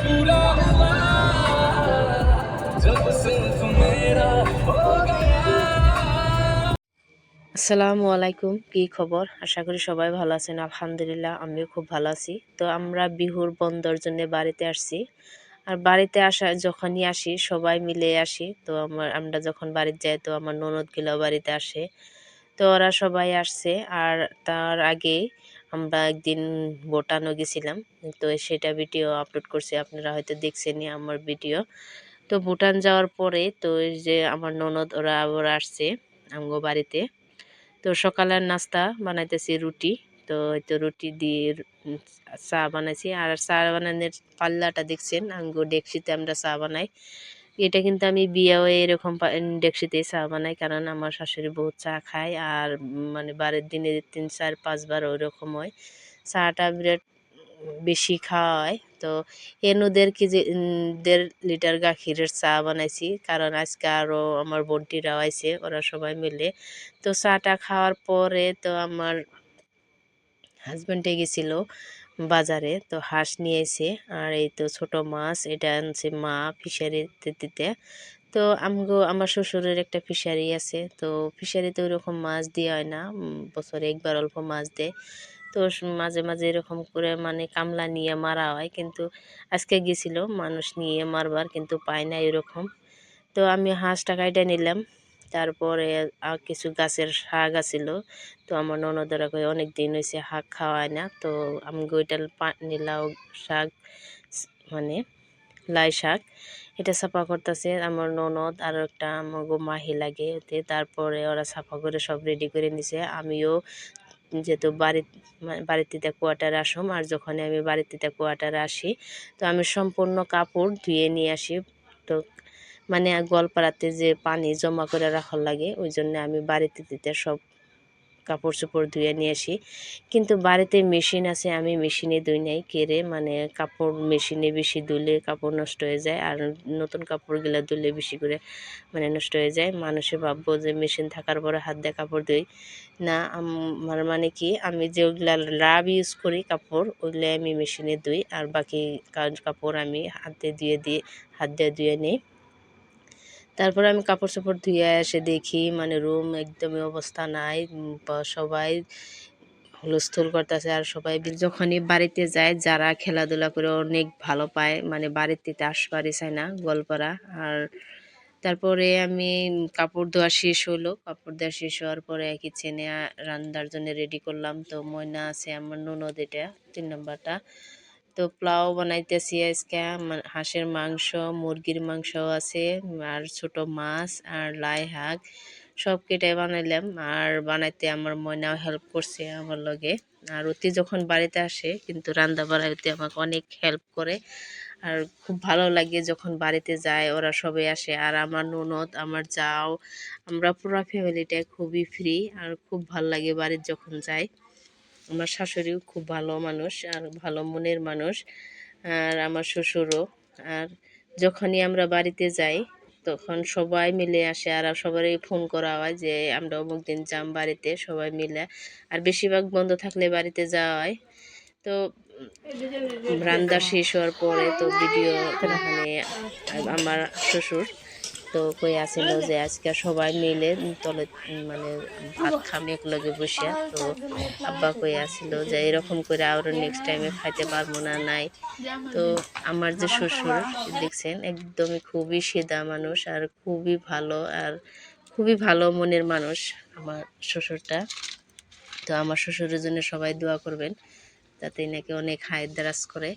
पूरा हुआ जब से तू मेरा हो गया আসসালামু আলাইকুম কি খবর আশা করি সবাই ভালো আছেন আলহামদুলিল্লাহ আমিও খুব ভালো আছি তো আমরা বিহুর বন্ধর জন্য বাড়িতে আসছি আর বাড়িতে আসা যখনই আসি সবাই মিলে আসি তো আমার আমরা যখন বাড়িতে যাই তো আমার ননদগুলো বাড়িতে আসে তো ওরা সবাই আসছে আর তার আগে আমরা একদিন ভুটানও গেছিলাম, তো সেটা ভিডিও আপলোড করছি, আপনারা হয়তো দেখছেনই আমার ভিডিও তো ভুটান যাওয়ার পরে তো যে আমার ননদ, ওরা আবার আসছে আমগো বাড়িতে। তো সকালের নাস্তা বানাইতেছি রুটি, তো এই তো রুটি দিয়ে চা বানাইছি। আর চা বানানোর পাল্লাটা দেখছেন আঙ্গো ডেকসিতে আমরা চা বানাই। এটা কিন্তু আমি বিয়েও এরকম পা- ডেকসিতে চা বানাই। কারণ আমার শাশুড়ি বহুত চা খায় আর মানে বারের দিনে তিন চার পাঁচবার ওইরকম হয়। চাটা বিরাট বেশি খাওয়া হয় তো এনুদের কেজি উম, দেড় লিটার গাখিরের চা বানাইছি। কারণ আজকে আরও আমার বোনটিরাও আইছে ওরা সবাই মিলে। তো চাটা খাওয়ার পরে তো আমার হাজব্যান্ডে গেছিল। বাজারে। তো হাঁস নিয়েছে। আর এই তো ছোট মাছ, এটা আনছে মা ফিশারিতে দিতে তো আমগো, আমার শ্বশুরের একটা ফিশারি আছে। তো ফিশারিতে ওইরকম মাছ দেওয়া হয় না। বছরে একবার অল্প মাছ দেয়। তো মাঝে মাঝে এরকম করে মানে কামলা নিয়ে মারা হয়। কিন্তু আজকে গেছিল, মানুষ নিয়ে মারবার, কিন্তু পায় না এরকম। তো আমি হাঁসটা কাইটা নিলাম। তারপরে কিছু গাছের শাক আছিল। তো আমার ননদরা কই অনেক দিন হয়েছে শাক খাওয়ায় না, তো আমি ওইটাল নিলাও শাক মানে লাই শাক। এটা সাফা করতেছে আমার ননদ, আর একটা আমাগো মাহি লাগে ওতে। তারপরে ওরা সাফা করে সব রেডি করে নিছে। আমিও যেহেতু বাড়ি মানে বাড়িতে কোয়ার্টারে আসম, আর যখন আমি বাড়িতে কোয়ার্টারে আসি, তো আমি সম্পূর্ণ কাপড় ধুয়ে নিয়ে আসি। তো মানে গোয়ালপাড়াতে যে পানি জমা করে রাখার লাগে, ওই জন্য আমি বাড়িতে দিতে সব কাপড় চোপড় ধুয়ে নিয়ে আসি। কিন্তু বাড়িতে মেশিন আছে, আমি মেশিনে ধুই নাই কেড়ে মানে কাপড় মেশিনে বেশি ধুলে কাপড় নষ্ট হয়ে যায়, আর নতুন কাপড়গুলো ধুলে বেশি করে মানে নষ্ট হয়ে যায়। মানুষে ভাববো যে মেশিন থাকার পরে হাত দিয়ে কাপড় ধুই। না, আমার মানে কি, আমি যেগুলা লাভ ইউজ করি কাপড় ওগুলো আমি মেশিনে ধুই, আর বাকি কাপড় আমি হাতে ধুয়ে দিয়ে, হাত দিয়ে ধুয়ে নিই। তারপরে আমি কাপড় চোপড় ধুয়ে এসে দেখি মানে রুম একদমই অবস্থা নাই সবাই হুলস্থুল করতেছে আর সবাই যখনই বাড়িতে যায়, যারা খেলাধুলা করে অনেক ভালো পায় মানে বাড়িতে আস আসবারই চায় না গল্পরা। আর তারপরে আমি কাপড় ধোয়া শেষ হলো, কাপড় ধোয়া শেষ হওয়ার পরে কিচেনে রান্নার জন্য রেডি করলাম। তো ময়না আছে, আমার ননদ এটা, তিন নম্বরটা। তো পোলাও বানাইতেছি আজকে। হাঁসের মাংস, মুরগির মাংস আছে, আর ছোট মাছ আর লাই শাক সব কেটে বানাইলাম। আর বানাইতে আমার ময়নাও হেল্প করছে আমার লগে। আর অতি যখন বাড়িতে আসে, কিন্তু রান্না বাড়াইতে আমাকে অনেক হেল্প করে। আর খুব ভালো লাগে যখন বাড়িতে যায়, ওরা সবাই আসে। আর আমার ননদ, আমার যাও, আমরা পুরো ফ্যামিলিটা খুবই ফ্রি আর খুব ভালো লাগে বাড়িতে যখন যাই। আমার শাশুড়িও খুব ভালো মানুষ আর ভালো মনের মানুষ আর আমার শ্বশুরও। আর যখনই আমরা বাড়িতে যাই, তখন সবাই মিলে আসে আর সবারই ফোন করা হয় যে, আমরা অমুক দিন যাম বাড়িতে, সবাই মিলে। আর বেশিরভাগ বন্ধ থাকলে বাড়িতে যাওয়া হয়। তো রান্না শেষ হওয়ার পরে তো ভিডিও মানে আমার শ্বশুর তো কই আসিল যে আজকে সবাই মিলে তলে মানে ভাত খাম একলগে বসে তো আব্বা কই আসিল যে এরকম করে আরও নেক্সট টাইমে খাইতে পারব না, নাই। তো আমার যে শ্বশুর, দেখছেন, একদমই খুবই সেদা মানুষ আর খুবই ভালো আর খুবই ভালো মনের মানুষ আমার শ্বশুরটা। তো আমার শ্বশুরের জন্য সবাই দোয়া করবেন, যাতে নাকি অনেক হায়ের দ্বারাজ করে।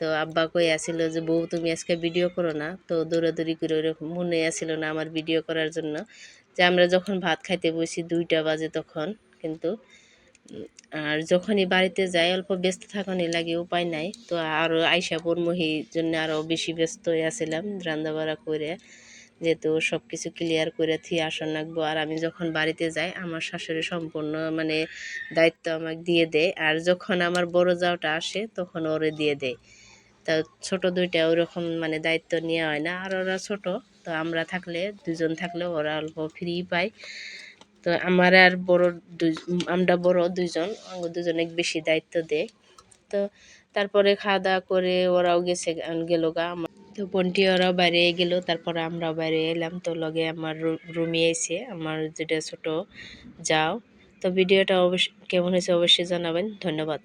তো আব্বা কই আসিল যে, বউ, তুমি আজকে ভিডিও করো না? তো দৌড়াদৌড়ি করে ওরকম মনে আসিল না আমার ভিডিও করার জন্য। যে, আমরা যখন ভাত খাইতে বসি দুইটা বাজে তখন কিন্তু আর যখনই বাড়িতে যাই, অল্প ব্যস্ত থাকানি লাগে, উপায় নাই। তো আরও আইসা পরমহির জন্য আরও বেশি ব্যস্ত হয়ে আসছিলাম রান্নাবাড়া করে। যেহেতু সব কিছু ক্লিয়ার করে থিয়ে আসন রাখব। আর আমি যখন বাড়িতে যাই, আমার শাশুড়ি সম্পূর্ণ মানে দায়িত্ব আমাকে দিয়ে দেয়। আর যখন আমার বড় যাওটা আসে, তখন ওরে দিয়ে দেয়। তা ছোট দুইটা ওরকম মানে দায়িত্ব নেওয়া হয় না। আর ওরা ছোট, তো আমরা থাকলে দুজন থাকলে ওরা অল্প ফ্রি পায়। তো আমার আর বড় দুই, আমরা বড় আমার দুজনে বেশি দায়িত্ব দেয়। তো তারপরে খাওয়া দাওয়া করে ওরাও গেছে, গেল গা আমার। তো বন্টি ওরাও বাইরে গেল, তারপরে আমরাও বাইরে এলাম। তো লগে আমার রুমে এসে আমার যেটা ছোট যাও। তো ভিডিওটা অবশ্য কেমন হয়েছে অবশ্যই জানাবেন, ধন্যবাদ।